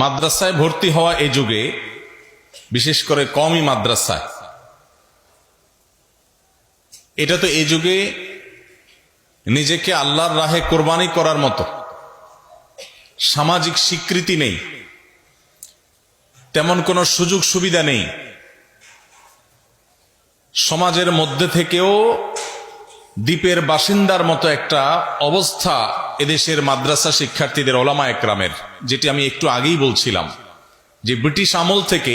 মাদ্রাসায় ভর্তি হওয়া এই যুগে, বিশেষ করে কমই মাদ্রাসায়, এটা তো এই যুগে নিজেকে আল্লাহর রাহে কোরবানি করার মতো সামাজিক স্বীকৃতি নেই, তেমন কোনো সুযোগ সুবিধা নেই। সমাজের মধ্যে থেকেও দ্বীপের বাসিন্দার মতো একটা অবস্থা এদেশের মাদ্রাসা শিক্ষার্থীদের ওলামা একরামের, যেটি আমি একটু আগেই বলছিলাম, যে ব্রিটিশ আমল থেকে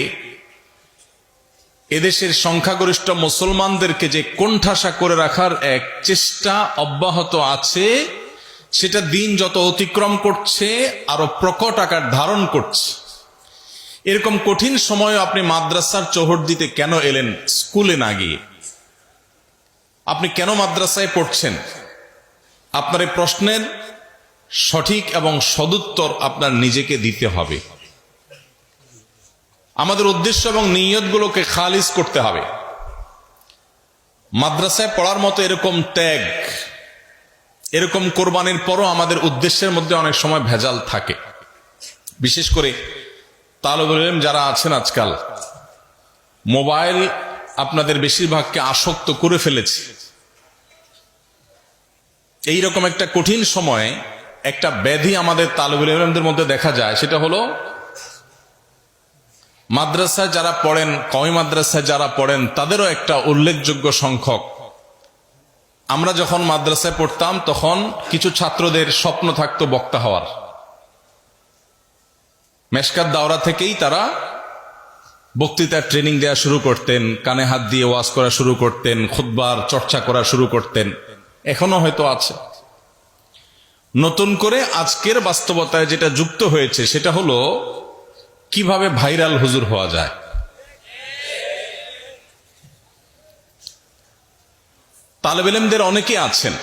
এদেশের সংখ্যাগরিষ্ঠ মুসলমানদেরকে যে কোণঠাসা করে রাখার এক চেষ্টা অব্যাহত আছে, সেটা দিন যত অতিক্রম করছে, আরও প্রকট আকার ধারণ করছে। এরকম কঠিন সময়ে আপনি মাদ্রাসার চোহর দিতে কেন এলেন স্কুলে না গিয়ে? আপনি কেন মাদ্রাসায় পড়ছেন? আপনার এই প্রশ্নের সঠিক এবং সদুত্তর আপনার নিজেকে দিতে হবে। আমাদের উদ্দেশ্য এবং নিয়তগুলোকে খালিজ করতে হবে। মাদ্রাসায় পড়ার মতো এরকম ত্যাগ এরকম কোরবানির পরও আমাদের উদ্দেশ্যের মধ্যে অনেক সময় ভেজাল থাকে। বিশেষ করে তালবুল যারা আছেন আজকাল, মোবাইল আপনাদের বেশিরভাগকে আসক্ত করে ফেলেছে। এইরকম একটা কঠিন সময়ে একটা ব্যাধি আমাদের তালবুল ইলমদের মধ্যে দেখা যায়, সেটা হলো মাদ্রাসায় যারা পড়েন কমি মাদ্রাসায় যারা পড়েন, তাদেরও একটা উল্লেখযোগ্য সংখ্যক। আমরা যখন মাদ্রাসায় পড়তাম, তখন কিছু ছাত্রদের স্বপ্ন থাকতো বক্তা হওয়ার। মেশকাত দাওরা থেকেই তারা বক্তৃতার ট্রেনিং দেওয়া শুরু করতেন, কানে হাত দিয়ে ওয়াজ করা শুরু করতেন খুদ্বার চর্চা করা শুরু করতেন। এখনও হয়তো আছে। নতুন করে আজকের বাস্তবতায় যেটা যুক্ত হয়েছে, সেটা হলো কীভাবে ভাইরাল হুজুর হওয়া যায়। তালেবেলেমদের অনেকে আছেন।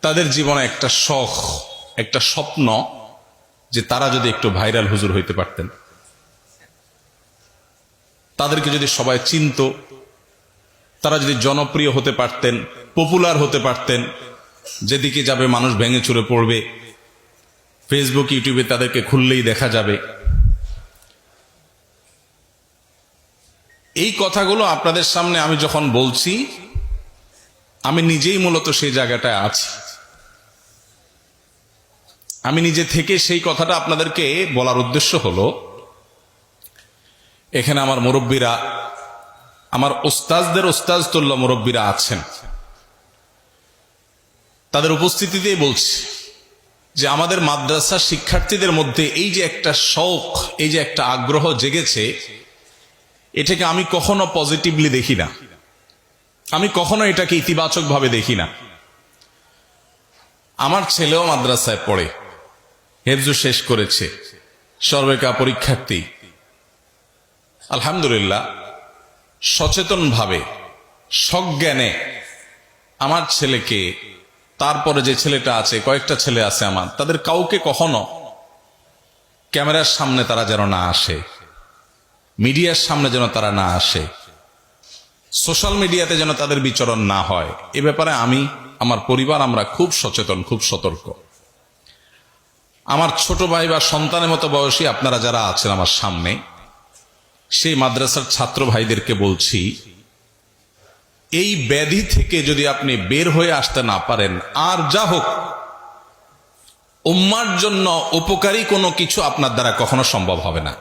তাদের জীবনে একটা শখ, একটা স্বপ্ন যে তারা যদি একটু ভাইরাল হুজুর হইতে পারতেন। তাদেরকে যদি সবাই চিনত তারা যদি জনপ্রিয় হতে পারতেন পপুলার হতে পারতেন, যেদিকে যাবে মানুষ ভেঙে চুরে পড়বে। ফেসবুক ইউটিউবে তাদেরকে খুললেই দেখা যাবে। এই কথাগুলো আপনাদের সামনে আমি যখন বলছি, আমি নিজেই মূলত সেই জায়গাটায় আছি। আমি নিজে থেকে সেই কথাটা আপনাদেরকে বলার উদ্দেশ্য হলো, এখানে আমার মুরব্বীরা আমার ওস্তাজদের ওস্তাজ তুল্য মুরব্বীরা আছেন। তাদের উপস্থিতিতেই বলছি যে আমাদের মাদ্রাসা শিক্ষার্থীদের মধ্যে এই যে একটা শখ এই যে একটা আগ্রহ জেগেছে, এটাকে আমি কখনো পজিটিভলি দেখি না। আমি কখনো এটাকে ইতিবাচক ভাবে দেখি না। আমার ছেলেও মাদ্রাসায় পড়ে, হেফজু শেষ করেছে, সর্বেকা পরীক্ষার্থী। আলহামদুলিল্লাহ সচেতনভাবে, সজ্ঞানে আমার ছেলেকে, তারপরে যে ছেলেটা আছে, কয়েকটা ছেলে আছে আমার, তাদের কাউকে কখনো ক্যামেরার সামনে তারা যেন না আসে, মিডিয়ার সামনে যেন তারা না আসে, সোশ্যাল মিডিয়াতে যেন তাদের বিচরণ না হয়, এ ব্যাপারে আমি, আমার পরিবার আমরা খুব সচেতন, খুব সতর্ক। আমার ছোট ভাই বা সন্তানের মতো বয়সী আপনারা যারা আছেন আমার সামনে সেই মাদ্রাসার ছাত্র ভাইদেরকে বলছি, এই ব্যাধি থেকে যদি আপনি বের হয়ে আসতে না পারেন, আর যা হোক, উম্মার জন্য উপকারী কোনো কিছু আপনার দ্বারা কখনো সম্ভব হবে না।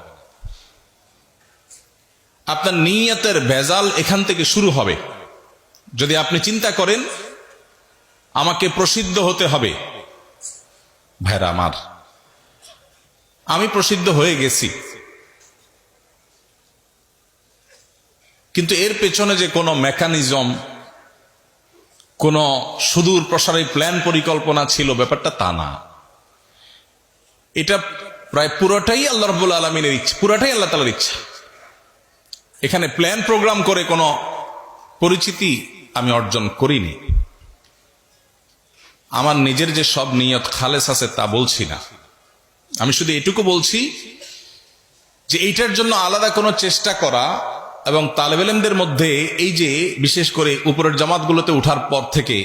আপনার নিয়তের ভেজাল এখান থেকে শুরু হবে। যদি আপনি চিন্তা করেন, আমাকে প্রসিদ্ধ হতে হবে। ভাইরা আমার, আমি প্রসিদ্ধ হয়ে গেছি। কিন্তু এর পেছনে যে কোনো মেকানিজম কোনো সুদূর প্রসারী প্ল্যান পরিকল্পনা ছিল, ব্যাপারটা তা না। এটা প্রায় পুরোটাই আল্লাহ রব্বুল আলমিনের ইচ্ছা, পুরোটাই আল্লাহ তালার ইচ্ছা। এখানে প্ল্যান প্রোগ্রাম করে কোনো পরিচিতি আমি অর্জন করিনি। আমার নিজের যে সব নিয়ত খালেস আছে তা বলছি না। আমি শুধু এটুকু বলছি যে এইটার জন্য আলাদা কোনো চেষ্টা করা এবং তালেবেলেমদের মধ্যে এই যে বিশেষ করে উপরের জামাতগুলোতে উঠার পর থেকে